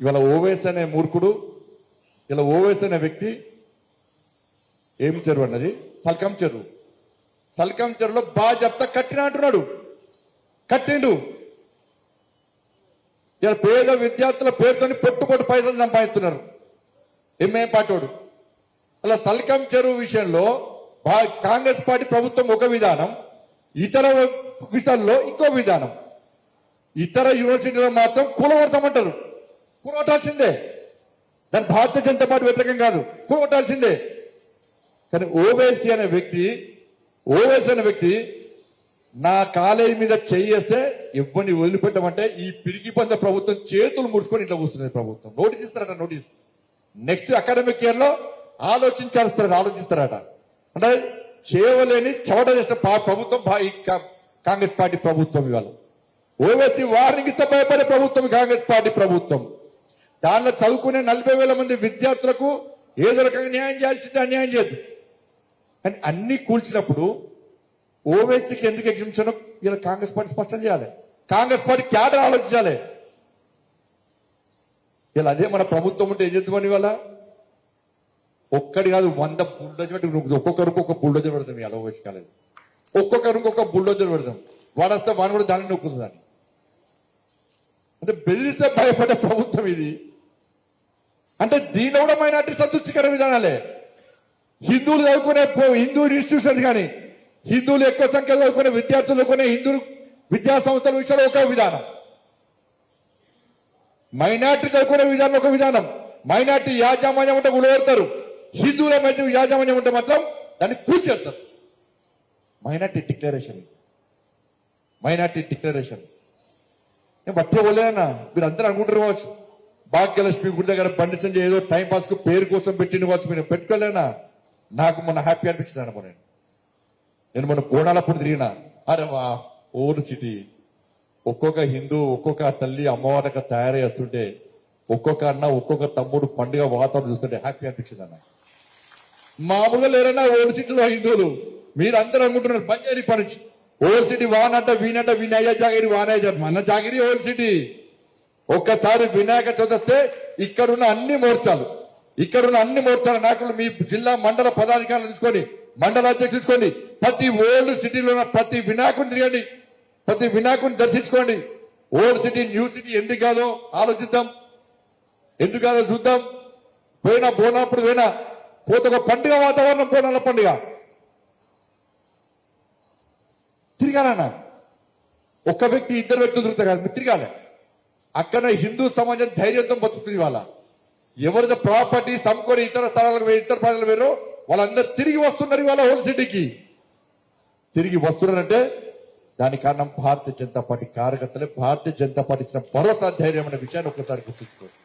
ఇవాళ ఓవేస్ అనే మూర్ఖుడు ఇలా ఓవేస్ అనే వ్యక్తి ఏం చెరువు అన్నది? సల్కం చెరువు. సల్కం చెరువులో బా చెప్తా కట్టిన అంటున్నాడు. కట్టిండు. ఇలా పేద విద్యార్థుల పేరుతో పొట్టు పొట్టు పైసలు సంపాదిస్తున్నారు. ఎంఏ పాటోడు. అలా సల్కం చెరువు విషయంలో కాంగ్రెస్ పార్టీ ప్రభుత్వం ఒక విధానం ఇతర విషయాల్లో ఇంకో విధానం. ఇతర యూనివర్సిటీలో మాత్రం కూలగొడతామంటారు కూలగొట్టాల్సిందే దాని భారతీయ జనతా పార్టీ వ్యతిరేకం కాదు. కూలగొట్టాల్సిందే కానీ ఓవైసీ అనే వ్యక్తి ఓవైసీ అనే వ్యక్తి నా కాలేజీ మీద చేయేస్తే ఇవ్వని వదిలిపెట్టమంటే ఈ పిరిగి పంద ప్రభుత్వం చేతులు ముడుచుకొని ఇట్లా కూర్చున్నది ప్రభుత్వం. నోటీస్ ఇస్తారట నోటీస్. నెక్స్ట్ అకాడమిక్ ఇయర్లో ఆలోచించాల్స్తారట ఆలోచిస్తారట. అంటే చేయలేని చవట చేసిన ప్రభుత్వం ఈ కా- కాంగ్రెస్ పార్టీ ప్రభుత్వం ఇవాళ. ఓవైసీ వారిని భయపడే ప్రభుత్వం కాంగ్రెస్ పార్టీ ప్రభుత్వం. దానిలో చదువుకునే నలభై వేల మంది విద్యార్థులకు ఏదో రకంగా న్యాయం చేయాల్సిందే అన్యాయం చేయదు కానీ అన్ని కూల్చినప్పుడు ఓవైసీకి ఎందుకు ఎగ్జిబిషన్? ఇలా కాంగ్రెస్ పార్టీ స్పష్టం చేయాలి. కాంగ్రెస్ పార్టీ క్యాడర్ ఆలోచించాలి. ఇలా అదే మన ప్రభుత్వం ఉంటే ఏం చేద్దామని ఇవాళ? ఒక్కడి కాదు వంద బుల్డోజర్ పెట్టి ఒక్కొక్కరికి ఒక బుల్డోజర్ పెడతాం ఇలా ఓవైసీ కాలేదు. ఒక్కొక్కరికి ఒక బుల్డోజర్ పెడతాం వాడు వాడు కూడా దాన్ని నొక్కుతుంది దాన్ని. అంటే బెదిరిస్తే భయపడే ప్రభుత్వం ఇది. అంటే దీని కూడా మైనార్టీ సంతృష్టికర విధానాలే. హిందువులు చదువుకునే పో- హిందూ ఇన్స్టిట్యూషన్స్ కానీ హిందువులు ఎక్కువ సంఖ్యలో చదువుకునే విద్యార్థులు చదువుకునే హిందూ విద్యా సంస్థల విషయంలో ఒక విధానం. మైనార్టీ చదువుకునే విధానం ఒక విధానం. మైనార్టీ యాజమాన్యం ఉంటే గుడగొడతారు హిందువుల మధ్య యాజమాన్యం ఉంటే మాత్రం దాన్ని పూర్తి చేస్తారు. Minority declaration. Minority declaration. నేను బట్టి పోలేనా మీరు అందరూ అనుకుంటారు కావచ్చు. భాగ్యలక్ష్మి గుడి దగ్గర బండి ఏదో టైం పాస్కు పేరు కోసం పెట్టిన కావచ్చు మీరు పెట్టుకోలేనా? నాకు మొన్న హ్యాపీ అనిపించింది అనుకో నేను. నేను మొన్న కోణాలప్పుడు తిరిగినా. అరే వా ఓల్డ్ సిటీ. ఒక్కొక్క హిందూ ఒక్కొక్క తల్లి అమ్మవారిగా తయారు చేస్తుంటే ఒక్కొక్క అన్న ఒక్కొక్క తమ్ముడు పండుగ వాతావరణం చూస్తుంటే హ్యాపీ అనిపించింది అన్న. మామూలుగా లేరన్నా ఓల్డ్ సిటీలో హిందువులు. మీరు అందరూ అనుకుంటున్నారు పని చేయని పని ఓల్డ్ సిటీ వానంట వీనంట వినయ్య జాగిరి వానయ్య మన జాగిరి ఓల్డ్ సిటీ. ఒక్కసారి వినాయక చవితి ఇక్కడున్న అన్ని మోర్చాలు ఇక్కడున్న అన్ని మోర్చాల నాయకులు మీ జిల్లా మండల పదాధికారులు తీసుకొని మండల అధ్యక్షులు తీసుకోండి ప్రతి ఓల్డ్ సిటీలో ఉన్న ప్రతి వినాయకుని తిరగండి ప్రతి వినాయకుని దర్శించుకోండి. ఓల్డ్ సిటీ న్యూ సిటీ ఎందుకు కాదో ఆలోచిద్దాం. ఎందుకు కాదో చూద్దాం. పోయినా పోనప్పుడు పోయినా పోతే ఒక పండుగ వాతావరణం పోనాల పండుగ. తిరగాలన్నా. ఒక్క వ్యక్తి ఇద్దరు వ్యక్తులు తిరుగుతారు కాదు మీరు తిరగాలి. అక్కడ హిందూ సమాజం ధైర్యంతో బతుకుతుంది ఇవాళ. ఎవరిదో ప్రాపర్టీ సమకూరి ఇతర స్థలాలకు ఇతర ప్రజలు వేరు వాళ్ళందరూ తిరిగి వస్తున్నారు ఇవాళ హోల్ సిటీకి తిరిగి వస్తున్నారంటే దానికి కారణం భారతీయ జనతా పార్టీ కార్యకర్తలే భారతీయ జనతా పార్టీ ఇచ్చిన భరోసా ధైర్యం అనే విషయాన్ని ఒకసారి గుర్తుంచుకోండి.